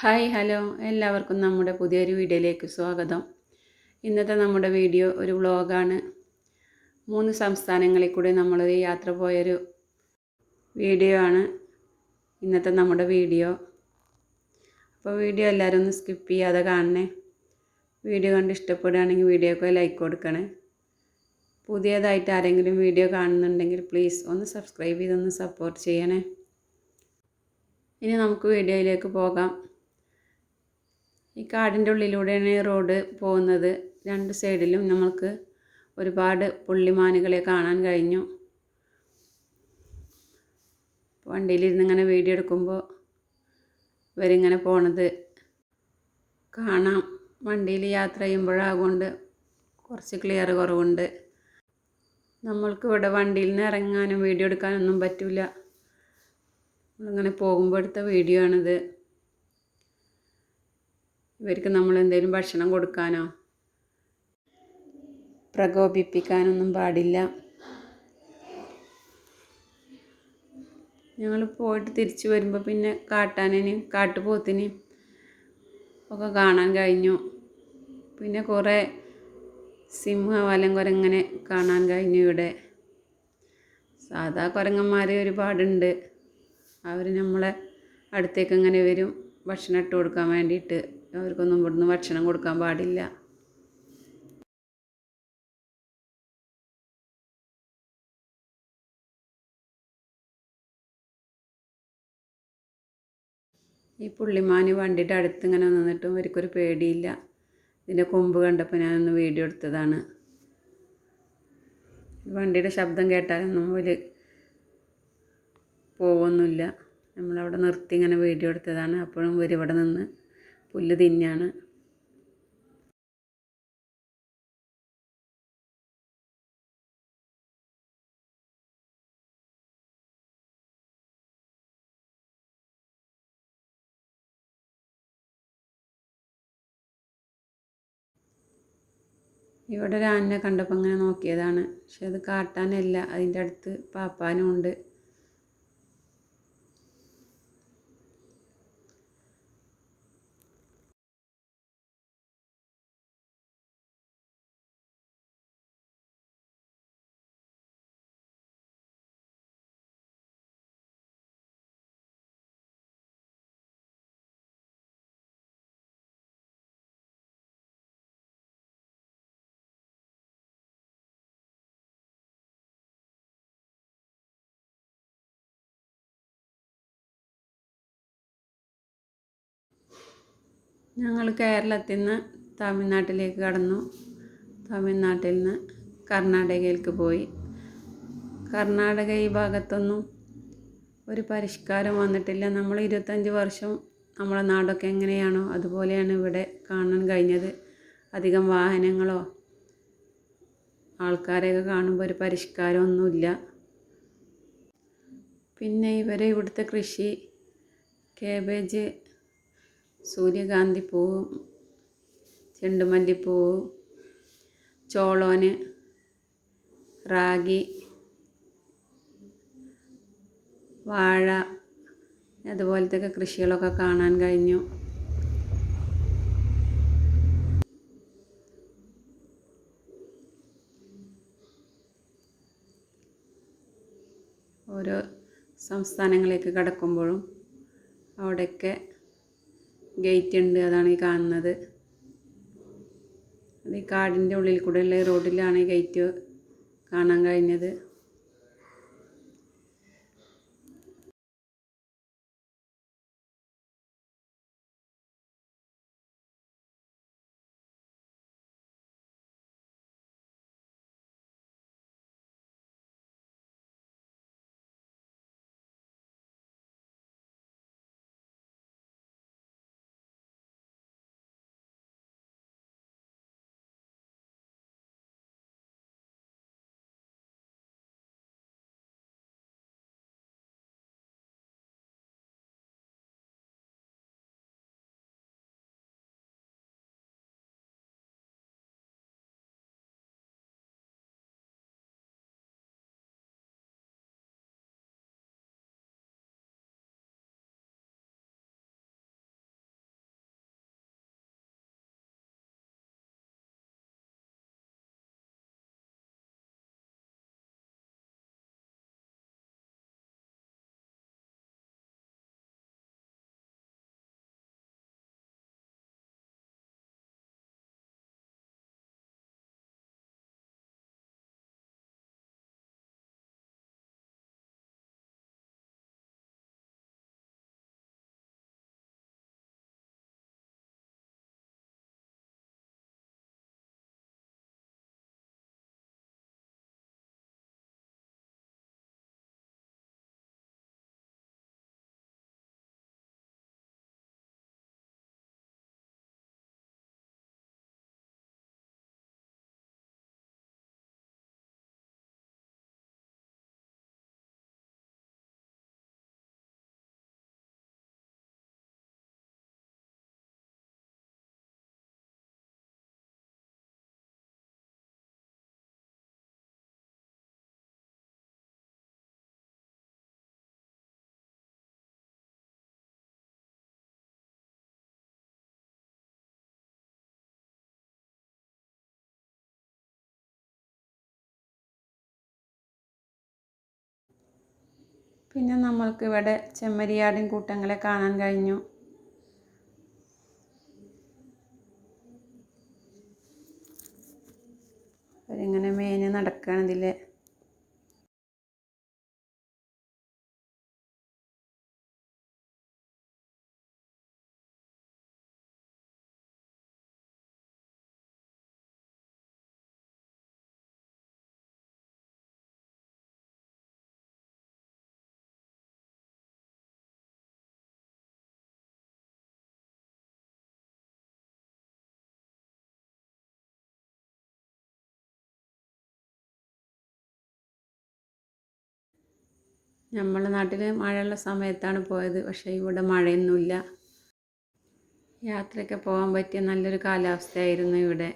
Hi hello. എല്ലാവർക്കും നമ്മുടെ പുതിയൊരു വീഡിയോയിലേക്ക് സ്വാഗതം. ഇന്നത്തെ നമ്മുടെ വീഡിയോ ഒരു വ്ളോഗാണ്. മൂന്ന് സംസ്ഥാനങ്ങളിൽ കൂടി നമ്മളൊരു യാത്ര പോയൊരു വീഡിയോ ആണ് ഇന്നത്തെ നമ്മുടെ വീഡിയോ. അപ്പോൾ വീഡിയോ എല്ലാവരും ഒന്ന് സ്കിപ്പ് ചെയ്യാതെ കാണണേ. വീഡിയോ കണ്ട് ഇഷ്ടപ്പെടുകയാണെങ്കിൽ വീഡിയോക്ക് ലൈക്ക് കൊടുക്കണേ. പുതിയതായിട്ട് ആരെങ്കിലും വീഡിയോ കാണുന്നുണ്ടെങ്കിൽ പ്ലീസ് ഒന്ന് സബ്സ്ക്രൈബ് ചെയ്തൊന്ന് സപ്പോർട്ട് ചെയ്യണേ. ഇനി നമുക്ക് വീഡിയോയിലേക്ക് പോകാം. ഈ കാടിന്റെ ഉള്ളിലൂടെയാണ് റോഡ് പോകുന്നത്. രണ്ട് സൈഡിലും നമുക്ക് ഒരുപാട് പുള്ളിമാനുകളെ കാണാൻ കഴിഞ്ഞു. വണ്ടിയിലിരുന്ന് ഇങ്ങനെ വീഡിയോ എടുക്കുമ്പോൾ ഇവരിങ്ങനെ പോണത് കാണാം. വണ്ടിയിൽ യാത്ര ചെയ്യുമ്പോഴാകൊണ്ട് കുറച്ച് ക്ലിയർ കുറവുണ്ട്. നമ്മൾക്ക് ഇവിടെ വണ്ടിയിൽ നിന്ന് ഇറങ്ങാനും വീഡിയോ എടുക്കാനൊന്നും പറ്റില്ല നമ്മളിങ്ങനെ പോകുമ്പോൾ എടുത്ത വീഡിയോ ആണിത്. ഇവർക്ക് നമ്മൾ എന്തെങ്കിലും ഭക്ഷണം കൊടുക്കാനോ? പ്രകോപിപ്പിക്കാനൊന്നും പാടില്ല. ഞങ്ങൾ പോയിട്ട് തിരിച്ചു വരുമ്പോൾ പിന്നെ കാട്ടാനേനെയും കാട്ടുപോത്തിനെയും ഒക്കെ കാണാൻ കഴിഞ്ഞു. പിന്നെ കുറേ സിംഹ വലം കുരങ്ങനെ കാണാൻ കഴിഞ്ഞു ഇവിടെ. സാധാ കുരങ്ങന്മാർ ഒരുപാടുണ്ട്. അവർ നമ്മളെ അടുത്തേക്ക് ഇങ്ങനെ വരും ഭക്ഷണം ഇട്ട് കൊടുക്കാൻ വേണ്ടിയിട്ട്. അവർക്കൊന്നും ഇവിടുന്ന് ഭക്ഷണം കൊടുക്കാൻ പാടില്ല. ഈ പുള്ളിമാന് വണ്ടിയുടെ അടുത്ത് ഇങ്ങനെ നിന്നിട്ടും ഇവർക്കൊരു പേടിയില്ല. ഇതിന്റെ കൊമ്പ് കണ്ടപ്പോൾ ഞാനൊന്ന് വീഡിയോ എടുത്തതാണ്. വണ്ടിയുടെ ശബ്ദം കേട്ടാലൊന്നും ഒരു പോവൊന്നുമില്ല. നമ്മളവിടെ നിർത്തി ഇങ്ങനെ വീഡിയോ എടുത്തതാണ്. അപ്പോഴും ഇവരിവിടെ നിന്ന് പുല്ല് തിന്നാണ് ഇവിടെ ഒരു ആനനെ കണ്ടപ്പോൾ അങ്ങനെ നോക്കിയതാണ്. പക്ഷെ അത് കാട്ടാനല്ല. അതിന്റെ അടുത്ത് പാപ്പാനും ഉണ്ട് ഞങ്ങൾ കേരളത്തിൽ നിന്ന് തമിഴ്നാട്ടിലേക്ക് കടന്നു. തമിഴ്നാട്ടിൽ നിന്ന് കർണാടകയിലേക്ക് പോയി. കർണാടക ഈ ഭാഗത്തൊന്നും ഒരു പരിഷ്കാരം വന്നിട്ടില്ല. നമ്മൾ ഇരുപത്തഞ്ച് വർഷം നമ്മളെ നാടൊക്കെ എങ്ങനെയാണോ അതുപോലെയാണ് ഇവിടെ കാണാൻ കഴിഞ്ഞത്. അധികം വാഹനങ്ങളോ ആൾക്കാരെയൊക്കെ കാണുമ്പോൾ ഒരു പരിഷ്കാരമൊന്നുമില്ല. പിന്നെ ഇവരെ ഇവിടുത്തെ കൃഷി കേബേജ് സൂര്യകാന്തി പൂവ് ചെണ്ടുമല്ലിപ്പൂവ് ചോളോന് റാഗി വാഴ അതുപോലത്തെ കൃഷികളൊക്കെ കാണാൻ കഴിഞ്ഞു. ഓരോ സംസ്ഥാനങ്ങളിലേക്ക് കടക്കുമ്പോഴും അവിടെയൊക്കെ ഗേറ്റ് ഉണ്ട് അതാണ് ഈ കാണുന്നത്. അത് ഈ കാടിന്റെ ഉള്ളിൽ കൂടെയുള്ള റോഡിലാണ് ഈ ഗേറ്റ് കാണാൻ കഴിഞ്ഞത്. പിന്നെ നമ്മൾക്ക് ഇവിടെ ചെമ്മരിയാടിൻ കൂട്ടങ്ങളെ കാണാൻ കഴിഞ്ഞു. അവരിങ്ങനെ മേഞ്ഞ് നടക്കുകയാണ് ഇതിലെ. നമ്മളെ നാട്ടിൽ മഴയുള്ള സമയത്താണ് പോയത്. പക്ഷേ ഇവിടെ മഴയൊന്നുമില്ല. യാത്രയൊക്കെ പോകാൻ പറ്റിയ നല്ലൊരു കാലാവസ്ഥയായിരുന്നു ഇവിടെ.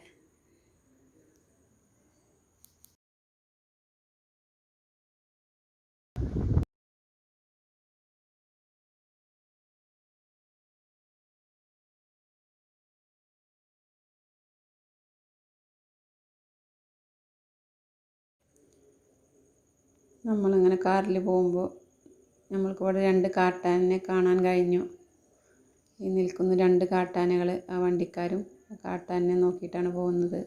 നമ്മളിങ്ങനെ കാറിൽ പോകുമ്പോൾ നമ്മൾക്ക് ഇവിടെ രണ്ട് കാട്ടാനെ കാണാൻ കഴിഞ്ഞു. ഈ നിൽക്കുന്ന രണ്ട് കാട്ടാനകൾ ആ വണ്ടിക്കാരും കാട്ടാനെ നോക്കിയിട്ടാണ് പോകുന്നത്.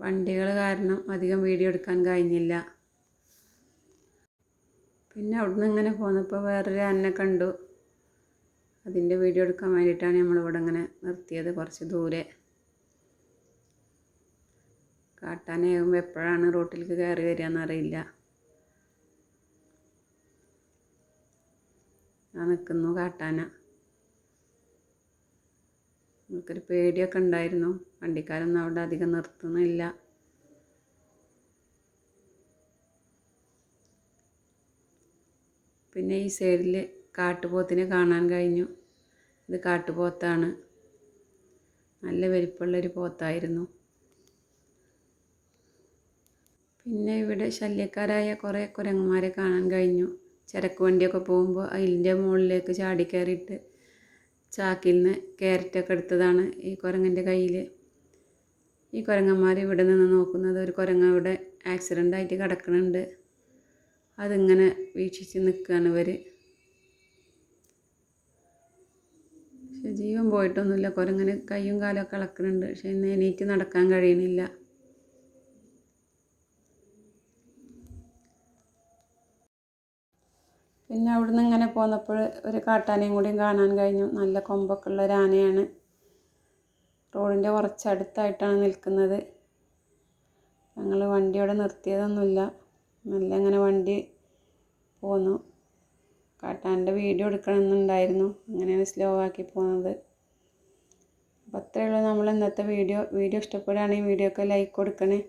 വണ്ടികൾ കാരണം അധികം വീഡിയോ എടുക്കാൻ കഴിഞ്ഞില്ല. പിന്നെ അവിടുന്ന് ഇങ്ങനെ പോന്നപ്പോൾ വേറൊരു ആനനെ കണ്ടു. അതിന്റെ വീഡിയോ എടുക്കാൻ വേണ്ടിയിട്ടാണ് നമ്മളിവിടെ ഇങ്ങനെ നിർത്തിയത് കുറച്ച് ദൂരെ. കാട്ടാനയാകുമ്പോൾ എപ്പോഴാണ് റോട്ടിലേക്ക് കയറി വരിക എന്നറിയില്ല ആ നിൽക്കുന്നു കാട്ടാന. നമുക്കൊരു പേടിയൊക്കെ ഉണ്ടായിരുന്നു. വണ്ടിക്കാരൊന്നും അവിടെ അധികം നിർത്തുന്നില്ല. പിന്നെ ഈ സൈഡിൽ കാട്ടുപോത്തിനെ കാണാൻ കഴിഞ്ഞു. ഇത് കാട്ടുപോത്താണ്. നല്ല വലിപ്പമുള്ളൊരു പോത്തായിരുന്നു. പിന്നെ ഇവിടെ ശല്യക്കാരായ കുറേ കുരങ്ങന്മാരെ കാണാൻ കഴിഞ്ഞു. ചരക്ക് വണ്ടിയൊക്കെ പോകുമ്പോൾ അതിന്റെ മുകളിലേക്ക് ചാടി കയറിയിട്ട് ചാക്കിൽ നിന്ന് ക്യാരറ്റൊക്കെ എടുത്തതാണ് ഈ കുരങ്ങന്റെ കയ്യിൽ. ഈ കുരങ്ങന്മാർ ഇവിടെ നിന്ന് നോക്കുന്നത് ഒരു കുരങ്ങ ഇവിടെ ആക്സിഡന്റ് ആയിട്ട് കിടക്കുന്നുണ്ട് അതിങ്ങനെ വീക്ഷിച്ച് നിൽക്കുകയാണ് ഇവർ. പക്ഷെ ജീവൻ പോയിട്ടൊന്നുമില്ല. കുരങ്ങനെ കൈയും കാലൊക്കെ ഇളക്കുന്നുണ്ട് പക്ഷെ ഇന്ന് എണീറ്റ് നടക്കാൻ കഴിയണില്ല. പിന്നെ അവിടുന്ന് ഇങ്ങനെ പോന്നപ്പോൾ ഒരു കാട്ടാനയും കൂടിയും കാണാൻ കഴിഞ്ഞു. നല്ല കൊമ്പൊക്കെ ഉള്ള ഒരു ആനയാണ്. റോഡിന്റെ കുറച്ചടുത്തായിട്ടാണ് നിൽക്കുന്നത്. ഞങ്ങൾ വണ്ടി അവിടെ നിർത്തിയതൊന്നുമില്ല. നല്ല ഇങ്ങനെ വണ്ടി പോന്നു. കാട്ടാന്റെ വീഡിയോ എടുക്കണമെന്നുണ്ടായിരുന്നു. അങ്ങനെയാണ് സ്ലോ ആക്കി പോകുന്നത് അപ്പോൾ അത്രയേ ഉള്ളൂ. നമ്മൾ ഇന്നത്തെ വീഡിയോ. വീഡിയോ ഇഷ്ടപ്പെടുകയാണെങ്കിൽ വീഡിയോക്ക് ലൈക്ക് കൊടുക്കണേ.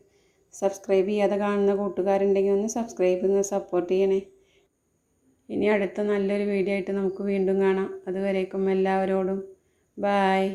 സബ്സ്ക്രൈബ് ചെയ്യാതെ കാണുന്ന കൂട്ടുകാരുണ്ടെങ്കിൽ ഒന്ന് സബ്സ്ക്രൈബ് ചെയ്ത് സപ്പോർട്ട് ചെയ്യണേ. ഇനി അടുത്ത നല്ലൊരു വീഡിയോ ആയിട്ട് നമുക്ക് വീണ്ടും കാണാം. അതുവരേക്കും എല്ലാവരോടും. ബായ്